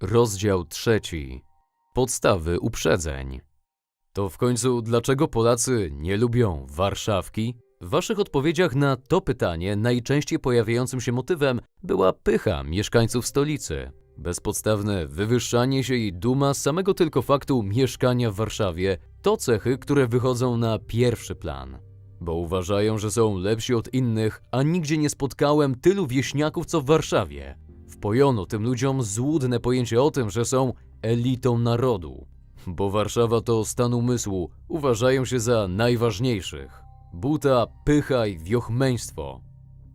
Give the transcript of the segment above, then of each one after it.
Rozdział trzeci. Podstawy uprzedzeń. To w końcu dlaczego Polacy nie lubią Warszawki? W waszych odpowiedziach na to pytanie najczęściej pojawiającym się motywem była pycha mieszkańców stolicy. Bezpodstawne wywyższanie się i duma z samego tylko faktu mieszkania w Warszawie to cechy, które wychodzą na pierwszy plan. Bo uważają, że są lepsi od innych, a nigdzie nie spotkałem tylu wieśniaków co w Warszawie. Wpojono tym ludziom złudne pojęcie o tym, że są elitą narodu. Bo Warszawa to stan umysłu, uważają się za najważniejszych. Buta, pycha i wiochmeństwo.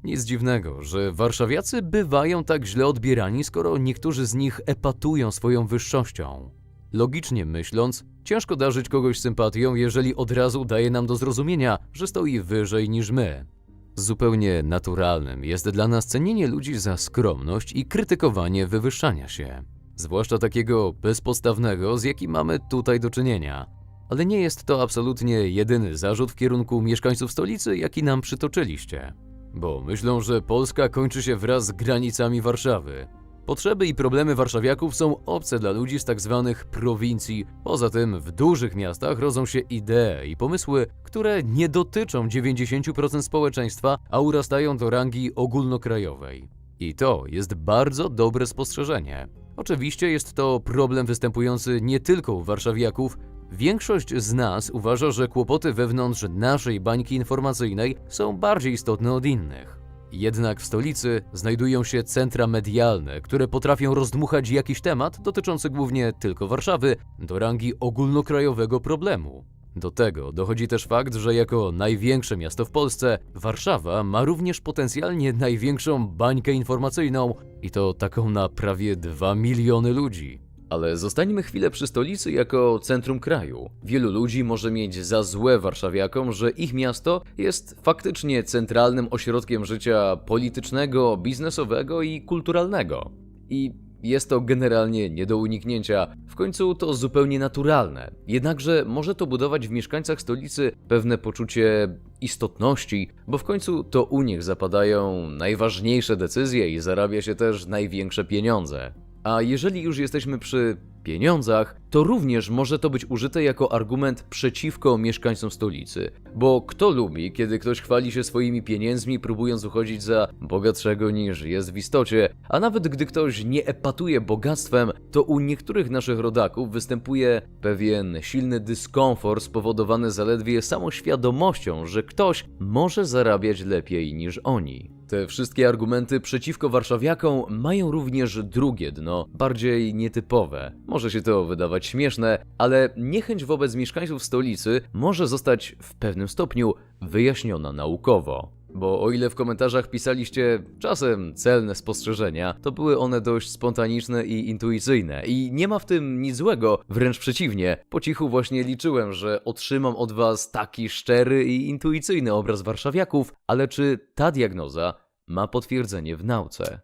Nic dziwnego, że warszawiacy bywają tak źle odbierani, skoro niektórzy z nich epatują swoją wyższością. Logicznie myśląc, ciężko darzyć kogoś sympatią, jeżeli od razu daje nam do zrozumienia, że stoi wyżej niż my. Zupełnie naturalnym jest dla nas cenienie ludzi za skromność i krytykowanie wywyższania się. Zwłaszcza takiego bezpostawnego, z jakim mamy tutaj do czynienia. Ale nie jest to absolutnie jedyny zarzut w kierunku mieszkańców stolicy, jaki nam przytoczyliście. Bo myślą, że Polska kończy się wraz z granicami Warszawy. Potrzeby i problemy warszawiaków są obce dla ludzi z tak zwanych prowincji. Poza tym w dużych miastach rodzą się idee i pomysły, które nie dotyczą 90% społeczeństwa, a urastają do rangi ogólnokrajowej. I to jest bardzo dobre spostrzeżenie. Oczywiście jest to problem występujący nie tylko u warszawiaków. Większość z nas uważa, że kłopoty wewnątrz naszej bańki informacyjnej są bardziej istotne od innych. Jednak w stolicy znajdują się centra medialne, które potrafią rozdmuchać jakiś temat dotyczący głównie tylko Warszawy do rangi ogólnokrajowego problemu. Do tego dochodzi też fakt, że jako największe miasto w Polsce, Warszawa ma również potencjalnie największą bańkę informacyjną i to taką na prawie 2 miliony ludzi. Ale zostańmy chwilę przy stolicy jako centrum kraju. Wielu ludzi może mieć za złe warszawiakom, że ich miasto jest faktycznie centralnym ośrodkiem życia politycznego, biznesowego i kulturalnego. I jest to generalnie nie do uniknięcia, w końcu to zupełnie naturalne. Jednakże może to budować w mieszkańcach stolicy pewne poczucie istotności, bo w końcu to u nich zapadają najważniejsze decyzje i zarabia się też największe pieniądze. A jeżeli już jesteśmy przy pieniądzach, to również może to być użyte jako argument przeciwko mieszkańcom stolicy. Bo kto lubi, kiedy ktoś chwali się swoimi pieniędzmi, próbując uchodzić za bogatszego niż jest w istocie, a nawet gdy ktoś nie epatuje bogactwem, to u niektórych naszych rodaków występuje pewien silny dyskomfort spowodowany zaledwie samą świadomością, że ktoś może zarabiać lepiej niż oni. Te wszystkie argumenty przeciwko warszawiakom mają również drugie dno, bardziej nietypowe. Może się to wydawać śmieszne, ale niechęć wobec mieszkańców stolicy może zostać w pewnym stopniu wyjaśniona naukowo. Bo o ile w komentarzach pisaliście czasem celne spostrzeżenia, to były one dość spontaniczne i intuicyjne. I nie ma w tym nic złego, wręcz przeciwnie. Po cichu właśnie liczyłem, że otrzymam od was taki szczery i intuicyjny obraz warszawiaków, ale czy ta diagnoza ma potwierdzenie w nauce?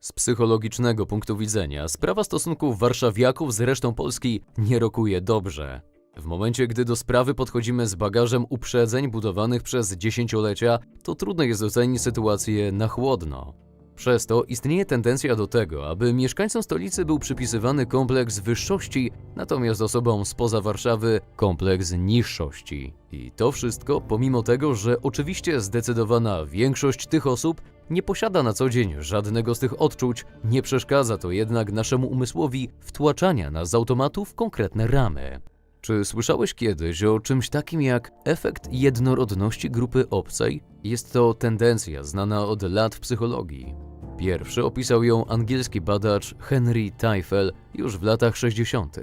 Z psychologicznego punktu widzenia sprawa stosunków warszawiaków z resztą Polski nie rokuje dobrze. W momencie, gdy do sprawy podchodzimy z bagażem uprzedzeń budowanych przez dziesięciolecia, to trudno jest ocenić sytuację na chłodno. Przez to istnieje tendencja do tego, aby mieszkańcom stolicy był przypisywany kompleks wyższości, natomiast osobom spoza Warszawy kompleks niższości. I to wszystko pomimo tego, że oczywiście zdecydowana większość tych osób nie posiada na co dzień żadnego z tych odczuć, nie przeszkadza to jednak naszemu umysłowi wtłaczania nas z automatu w konkretne ramy. Czy słyszałeś kiedyś o czymś takim jak efekt jednorodności grupy obcej? Jest to tendencja znana od lat w psychologii. Pierwszy opisał ją angielski badacz Henry Teifel już w latach 60.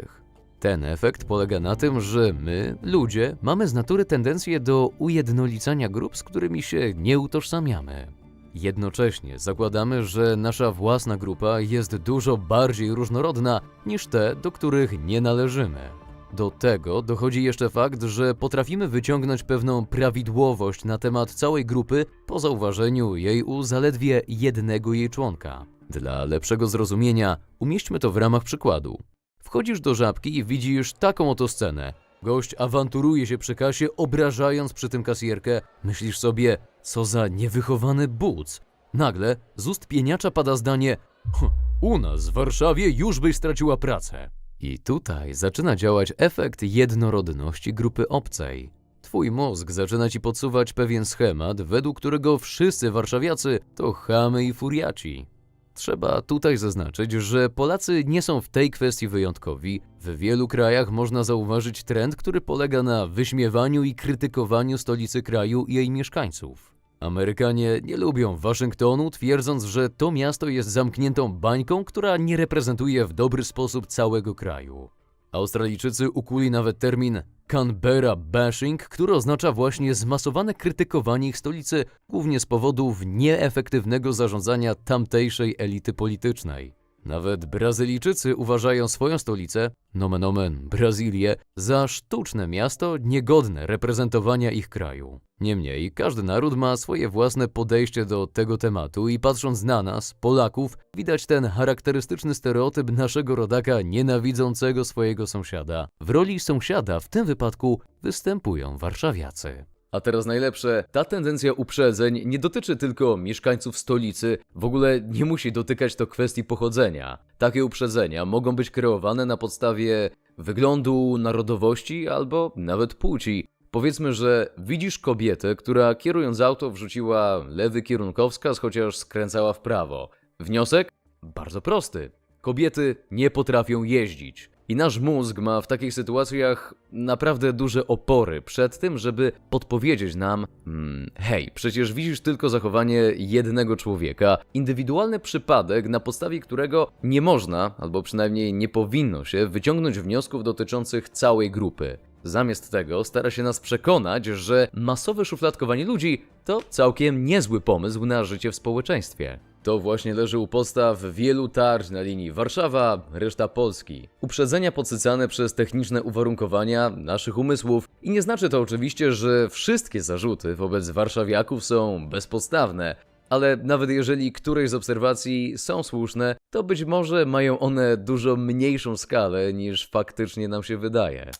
Ten efekt polega na tym, że my, ludzie, mamy z natury tendencję do ujednolicania grup, z którymi się nie utożsamiamy. Jednocześnie zakładamy, że nasza własna grupa jest dużo bardziej różnorodna niż te, do których nie należymy. Do tego dochodzi jeszcze fakt, że potrafimy wyciągnąć pewną prawidłowość na temat całej grupy po zauważeniu jej u zaledwie jednego jej członka. Dla lepszego zrozumienia umieśćmy to w ramach przykładu. Wchodzisz do żabki i widzisz taką oto scenę. Gość awanturuje się przy kasie, obrażając przy tym kasjerkę. Myślisz sobie, co za niewychowany buc. Nagle z ust pieniacza pada zdanie: "Hm, U nas w Warszawie już byś straciła pracę. I tutaj zaczyna działać efekt jednorodności grupy obcej. Twój mózg zaczyna ci podsuwać pewien schemat, według którego wszyscy warszawiacy to chamy i furiaci. Trzeba tutaj zaznaczyć, że Polacy nie są w tej kwestii wyjątkowi. W wielu krajach można zauważyć trend, który polega na wyśmiewaniu i krytykowaniu stolicy kraju i jej mieszkańców. Amerykanie nie lubią Waszyngtonu, twierdząc, że to miasto jest zamkniętą bańką, która nie reprezentuje w dobry sposób całego kraju. Australijczycy ukuli nawet termin Canberra bashing, który oznacza właśnie zmasowane krytykowanie ich stolicy, głównie z powodów nieefektywnego zarządzania tamtejszej elity politycznej. Nawet Brazylijczycy uważają swoją stolicę, nomen omen Brazylię, za sztuczne miasto niegodne reprezentowania ich kraju. Niemniej, każdy naród ma swoje własne podejście do tego tematu i patrząc na nas, Polaków, widać ten charakterystyczny stereotyp naszego rodaka nienawidzącego swojego sąsiada. W roli sąsiada w tym wypadku występują warszawiacy. A teraz najlepsze, ta tendencja uprzedzeń nie dotyczy tylko mieszkańców stolicy, w ogóle nie musi dotykać to kwestii pochodzenia. Takie uprzedzenia mogą być kreowane na podstawie wyglądu, narodowości albo nawet płci. Powiedzmy, że widzisz kobietę, która kierując auto wrzuciła lewy kierunkowskaz, chociaż skręcała w prawo. Wniosek? Bardzo prosty. Kobiety nie potrafią jeździć. I nasz mózg ma w takich sytuacjach naprawdę duże opory przed tym, żeby podpowiedzieć nam: hmm, hej, przecież widzisz tylko zachowanie jednego człowieka, indywidualny przypadek, na podstawie którego nie można, albo przynajmniej nie powinno się wyciągnąć wniosków dotyczących całej grupy. Zamiast tego stara się nas przekonać, że masowe szufladkowanie ludzi to całkiem niezły pomysł na życie w społeczeństwie. To właśnie leży u podstaw wielu tarć na linii Warszawa, reszta Polski. Uprzedzenia podsycane przez techniczne uwarunkowania naszych umysłów i nie znaczy to oczywiście, że wszystkie zarzuty wobec warszawiaków są bezpodstawne. Ale nawet jeżeli któreś z obserwacji są słuszne, to być może mają one dużo mniejszą skalę niż faktycznie nam się wydaje.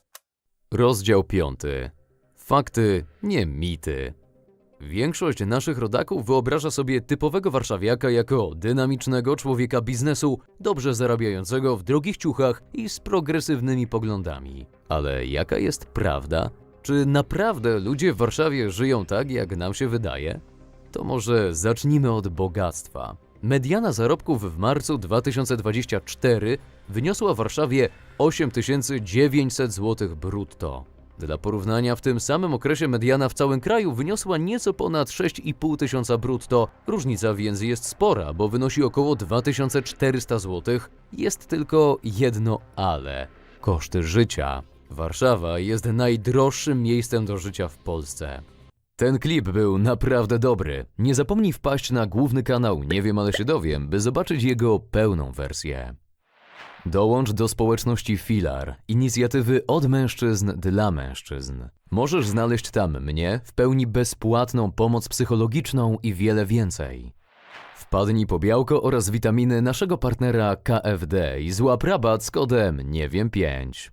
Rozdział 5. Fakty, nie mity. Większość naszych rodaków wyobraża sobie typowego warszawiaka jako dynamicznego człowieka biznesu, dobrze zarabiającego w drogich ciuchach i z progresywnymi poglądami. Ale jaka jest prawda? Czy naprawdę ludzie w Warszawie żyją tak, jak nam się wydaje? To może zacznijmy od bogactwa. Mediana zarobków w marcu 2024 wyniosła w Warszawie 8900 zł brutto. Dla porównania, w tym samym okresie mediana w całym kraju wyniosła nieco ponad 6,5 tysiąca brutto. Różnica więc jest spora, bo wynosi około 2400 zł. Jest tylko jedno ale. Koszty życia. Warszawa jest najdroższym miejscem do życia w Polsce. Ten klip był naprawdę dobry. Nie zapomnij wpaść na główny kanał Nie wiem, ale się dowiem, by zobaczyć jego pełną wersję. Dołącz do społeczności Filar, inicjatywy od mężczyzn dla mężczyzn. Możesz znaleźć tam mnie, w pełni bezpłatną pomoc psychologiczną i wiele więcej. Wpadnij po białko oraz witaminy naszego partnera KFD i złap rabat z kodem nie wiem 5.